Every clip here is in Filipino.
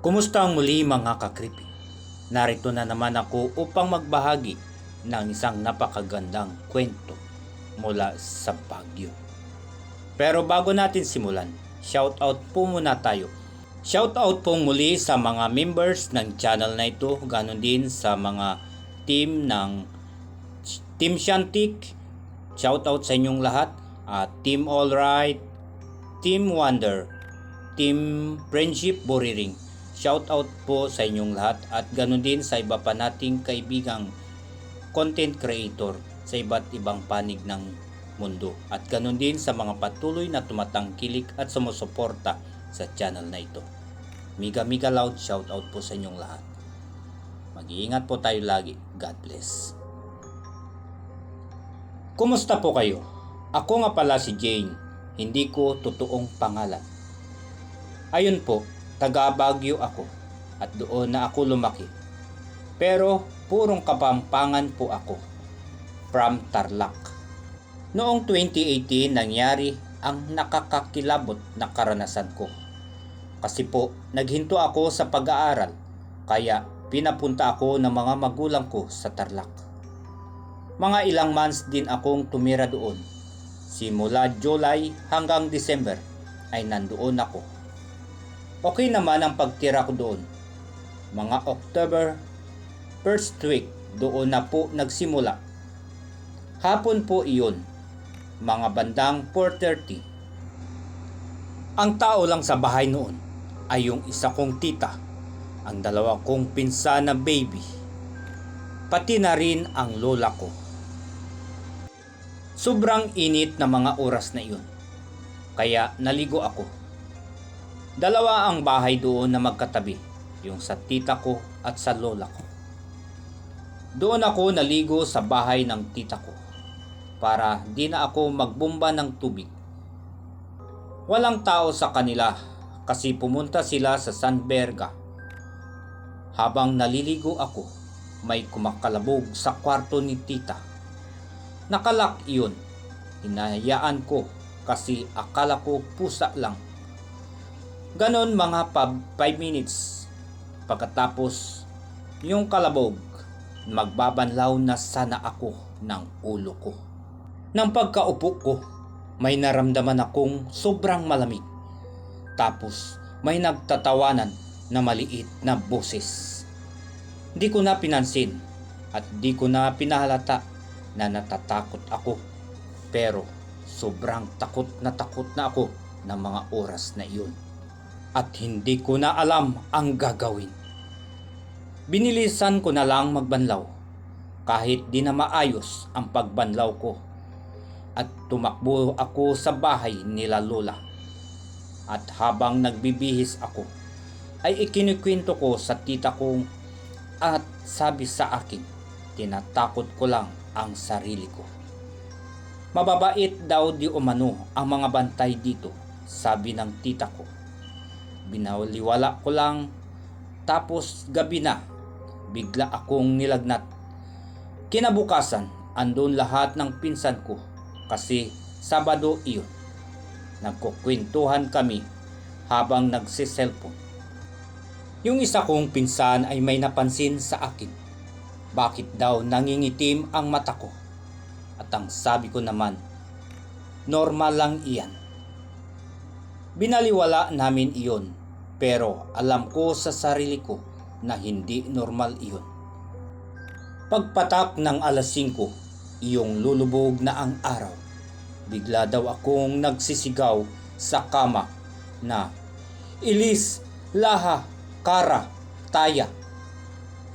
Kumusta ang muli mga kakripi? Narito na naman ako upang magbahagi ng isang napakagandang kwento mula sa Baguio. Pero bago natin simulan, shoutout po muna tayo. Shoutout po muli sa mga members ng channel na ito, ganon din sa mga team ng Team Shantik, shoutout sa inyong lahat, at Team Alright, Team Wonder, Team Friendship Buriring. Shoutout po sa inyong lahat at ganun din sa iba pa nating kaibigang content creator sa iba't ibang panig ng mundo. At ganun din sa mga patuloy na tumatangkilik at sumusuporta sa channel na ito. Miga miga loud shoutout po sa inyong lahat. Mag-iingat po tayo lagi. God bless. Kumusta po kayo? Ako nga pala si Jane, hindi ko totoong pangalan. Ayun po, taga Baguio ako at doon na ako lumaki. Pero purong kapampangan po ako from Tarlac. Noong 2018 nangyari ang nakakakilabot na karanasan ko. Kasi po, naghinto ako sa pag-aaral kaya pinapunta ako ng mga magulang ko sa Tarlac. Mga ilang months din akong tumira doon. Simula July hanggang December ay nandoon ako. Okay naman ang pagtira ko doon. Mga October first week doon na po nagsimula. Hapon po iyon, mga bandang 4.30. Ang tao lang sa bahay noon ay yung isa kong tita, ang dalawa kong pinsan na baby, pati na rin ang lola ko. Sobrang init na mga oras na iyon. Kaya naligo ako. Dalawa ang bahay doon na magkatabi, yung sa tita ko at sa lola ko. Doon ako naligo sa bahay ng tita ko para di na ako magbomba ng tubig. Walang tao sa kanila kasi pumunta sila sa San Berga. Habang naliligo ako, may kumakalabog sa kwarto ni tita. Nakalak iyon. Hinahayaan ko kasi akala ko pusa lang. Ganon mga 5 minutes. Pagkatapos, yung kalabog, magbabanlaw na sana ako ng ulo ko. Nang pagkaupo ko, may naramdaman akong sobrang malamig. Tapos, may nagtatawanan na maliit na boses. Di ko na pinansin at di ko na pinahalata na natatakot ako. Pero sobrang takot na takot na ako ng mga oras na iyon. At hindi ko na alam ang gagawin. Binilisan ko na lang magbanlaw kahit di na maayos ang pagbanlaw ko. At tumakbo ako sa bahay nila Lola. At habang nagbibihis ako, ay ikinikwento ko sa tita kong at sabi sa akin, tinatakot ko lang ang sarili ko. Mababait daw di umano ang mga bantay dito, sabi ng tita ko. Binawaliwala ko lang, tapos gabi na, bigla akong nilagnat. Kinabukasan, andun lahat ng pinsan ko kasi Sabado iyon. Nagkukwentuhan kami habang nagsiselfon. Yung isa kong pinsan ay may napansin sa akin. Bakit daw nangingitim ang mata ko? At ang sabi ko naman, normal lang iyan. Binaliwala namin iyon pero alam ko sa sarili ko na hindi normal iyon. Pagpatak ng alas 5, iyong lulubog na ang araw. Bigla daw akong nagsisigaw sa kama na Ilis, Laha, Kara, Taya.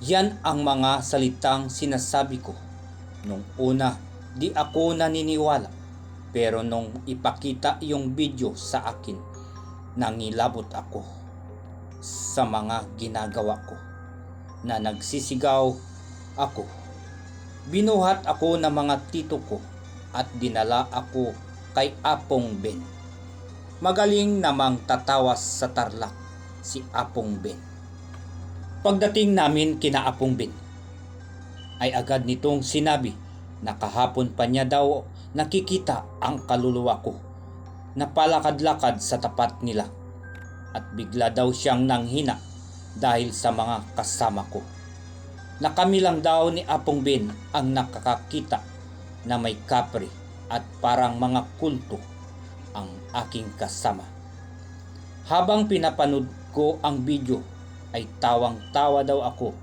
Yan ang mga salitang sinasabi ko. Nung una, di ako naniniwala. Pero nung ipakita yung video sa akin, nangilabot ako sa mga ginagawa ko na nagsisigaw ako. Binuhat ako ng mga tito ko at dinala ako kay Apong Ben. Magaling namang tatawas sa tarlak si Apong Ben. Pagdating namin kina Apong Ben, ay agad nitong sinabi na kahapon pa niya daw nakikita ang kaluluwa ko na palakad-lakad sa tapat nila at bigla daw siyang nanghina dahil sa mga kasama ko. Na kami lang daw ni Apong Ben ang nakakakita na may kapre at parang mga kulto ang aking kasama. Habang pinapanood ko ang video ay tawang-tawa daw ako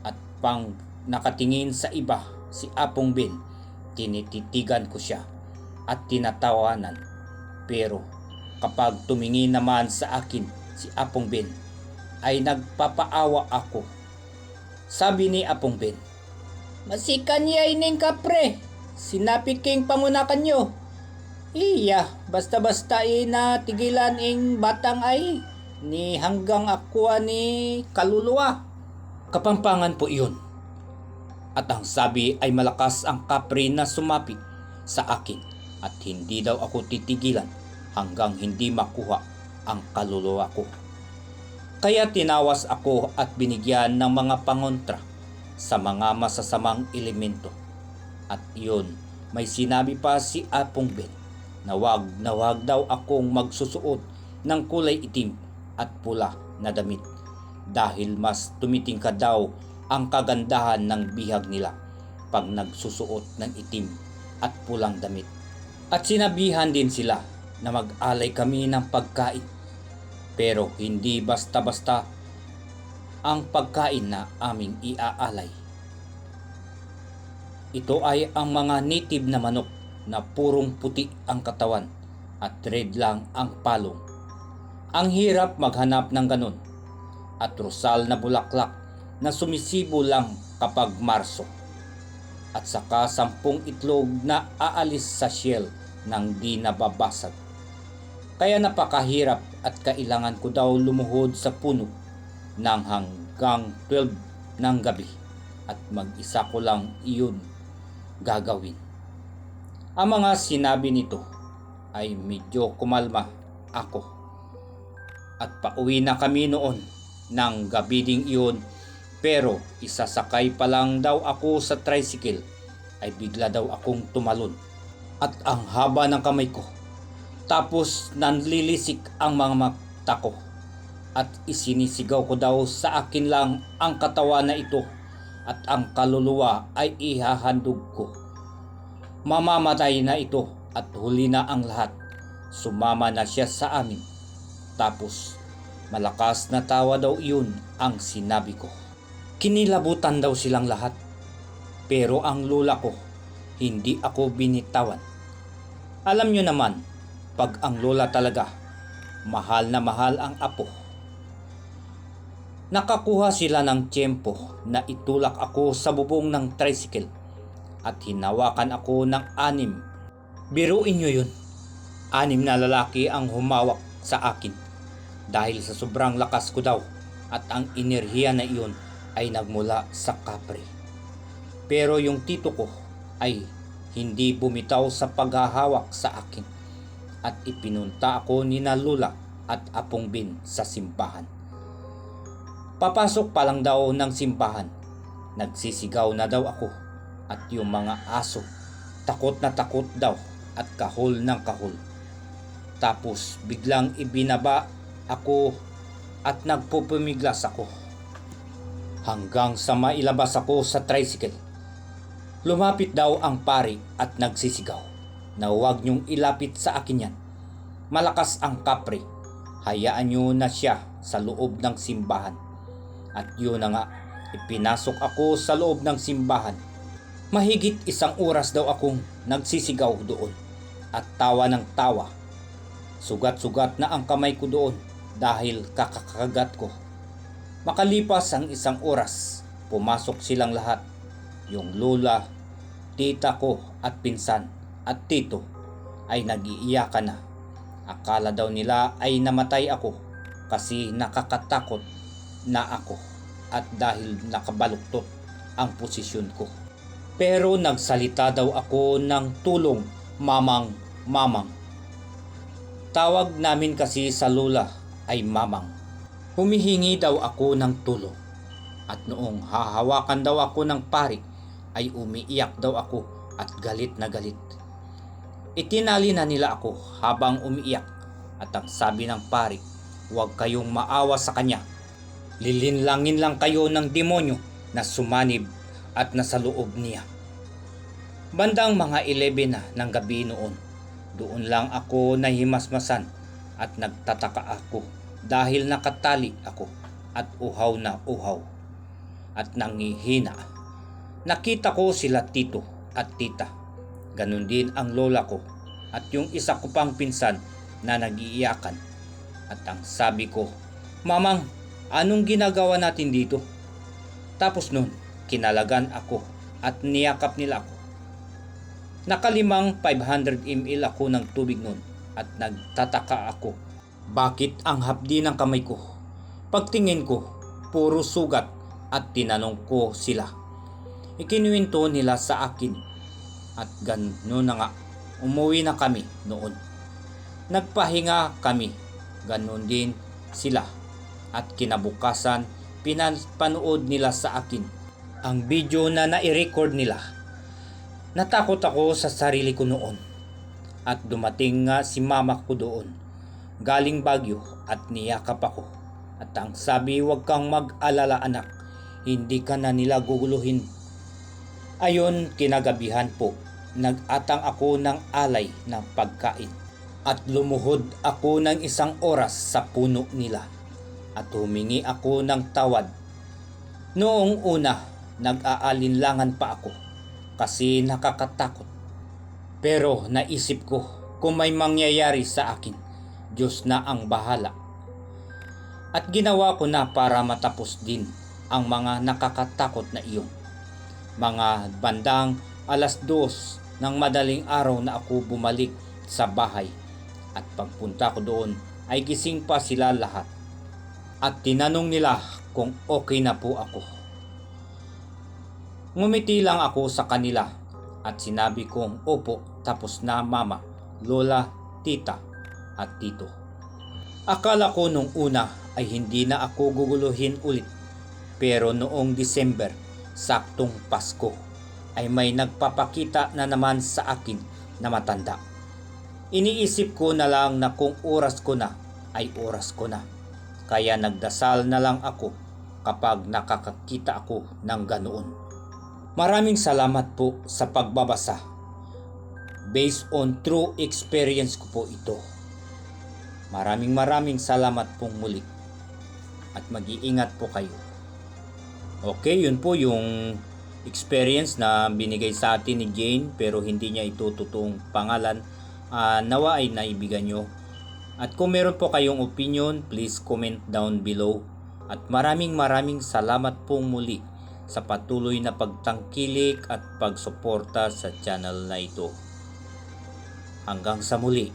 at pang nakatingin sa iba si Apong Ben, tinititigan ko siya at tinatawanan. Pero kapag tumingin naman sa akin si Apong Ben, ay nagpapaawa ako. Sabi ni Apong Ben, Masikan niya ining kapre, sinapi king pamunakan nyo. Iya, basta-basta ina tigilan ing batang ay ni hanggang akwa ni kaluluwa. Kapampangan po iyon. At ang sabi ay malakas ang kapre na sumapi sa akin at hindi daw ako titigilan hanggang hindi makuha ang kaluluwa ko. Kaya tinawas ako at binigyan ng mga pangontra sa mga masasamang elemento. At iyon, may sinabi pa si Apong Ben na wag na wag daw akong magsusuot ng kulay itim at pula na damit dahil mas tumitingkad daw ang kagandahan ng bihag nila pag nagsusuot ng itim at pulang damit. At sinabihan din sila na mag-alay kami ng pagkain pero hindi basta-basta ang pagkain na aming iaalay. Ito ay ang mga native na manok na purong puti ang katawan at red lang ang palong. Ang hirap maghanap ng ganon at rosal na bulaklak na sumisibo lang kapag Marso at saka sampung itlog na aalis sa shell nang di nababasag. Kaya napakahirap at kailangan ko daw lumuhod sa puno ng hanggang 12 ng gabi at mag-isa ko lang iyon gagawin. Ang mga sinabi nito ay medyo kumalma ako. At pauwi na kami noon ng gabi ding iyon pero isasakay pa lang daw ako sa tricycle ay bigla daw akong tumalon at ang haba ng kamay ko. Tapos nanlilisik ang mga mata ko at isinisigaw ko daw sa akin lang ang katawan na ito at ang kaluluwa ay ihahandog ko. Mamamatay na ito at huli na ang lahat. Sumama na siya sa amin. Tapos malakas na tawa daw iyon ang sinabi ko. Kinilabutan daw silang lahat. Pero ang lula ko, hindi ako binitawan. Alam nyo naman, pag ang lola talaga, mahal na mahal ang apo. Nakakuha sila ng tiyempo na itulak ako sa bubong ng tricycle at hinawakan ako ng anim. Biruin nyo yun. Anim na lalaki ang humawak sa akin dahil sa sobrang lakas ko daw at ang enerhiya na iyon ay nagmula sa kapre. Pero yung tito ko ay hindi bumitaw sa paghahawak sa akin at ipinunta ako ni na Lula at Apong Bin sa simbahan. Papasok pa lang daw ng simbahan. Nagsisigaw na daw ako at yung mga aso takot na takot daw at kahol ng kahol. Tapos biglang ibinaba ako at nagpupumiglas ako. Hanggang sa mailabas ako sa tricycle. Lumapit daw ang pari at nagsisigaw na huwag niyong ilapit sa akin yan. Malakas ang kapre. Hayaan niyo na siya sa loob ng simbahan. At yun na nga, ipinasok ako sa loob ng simbahan. Mahigit isang oras daw akong nagsisigaw doon at tawa ng tawa. Sugat-sugat na ang kamay ko doon dahil kakakagat ko. Makalipas ang isang oras, pumasok silang lahat. Yung lola, tita ko at pinsan at tito ay nag-iiyakan na. Akala daw nila ay namatay ako kasi nakakatakot na ako at dahil nakabaluktot ang posisyon ko. Pero nagsalita daw ako ng tulong, mamang, mamang. Tawag namin kasi sa lola ay mamang. Humihingi daw ako ng tulong. At noong hahawakan daw ako ng pari, ay umiiyak daw ako at galit na galit. Itinali na nila ako habang umiiyak at ang sabi ng pari, huwag kayong maawa sa kanya. Lilinlangin lang kayo ng demonyo na sumanib at nasa loob niya. Bandang mga 11 na ng gabi noon, doon lang ako nahimasmasan at nagtataka ako dahil nakatali ako at uhaw na uhaw at nangihina. Nakita ko sila tito at tita. Ganon din ang lola ko at yung isa ko pang pinsan na nagiiyakan. At ang sabi ko, Mamang, anong ginagawa natin dito? Tapos nun, kinalagan ako at niyakap nila ako. Nakalimang 500 ml ako ng tubig nun at nagtataka ako. Bakit ang hapdi ng kamay ko? Pagtingin ko, puro sugat at tinanong ko sila. Ikinuwento nila sa akin at gano'n na nga, umuwi na kami noon. Nagpahinga kami, gano'n din sila. At kinabukasan, pinapanood nila sa akin ang video na nai-record nila. Natakot ako sa sarili ko noon. At dumating nga si mama ko doon. Galing Bagyo at niyakap ako. At ang sabi, huwag kang mag-alala anak. Hindi ka na nila guguluhin. Ayon, kinagabihan po, nag-atang ako ng alay ng pagkain. At lumuhod ako ng isang oras sa puno nila. At humingi ako ng tawad. Noong una, nag-aalinlangan pa ako kasi nakakatakot. Pero naisip ko kung may mangyayari sa akin, Diyos na ang bahala. At ginawa ko na para matapos din ang mga nakakatakot na iyon. Mga bandang alas dos ng madaling araw na ako bumalik sa bahay at pagpunta ko doon ay gising pa sila lahat. At tinanong nila kung okay na po ako. Ngumiti lang ako sa kanila at sinabi kong opo tapos na mama, lola, tita at tito. Akala ko nung una ay hindi na ako guguluhin ulit pero noong December, saktong Pasko, ay may nagpapakita na naman sa akin na matanda. Iniisip ko na lang na kung oras ko na ay oras ko na. Kaya nagdasal na lang ako kapag nakakakita ako ng ganoon. Maraming salamat po sa pagbabasa. Based on true experience ko po ito. Maraming maraming salamat pong muli. At mag-iingat po kayo. Okay, yun po yung experience na binigay sa atin ni Jane pero hindi niya ito totoong pangalan. Ah, nawa ay naibigan nyo. At kung meron po kayong opinion, please comment down below. At maraming maraming salamat pong muli sa patuloy na pagtangkilik at pagsuporta sa channel na ito. Hanggang sa muli.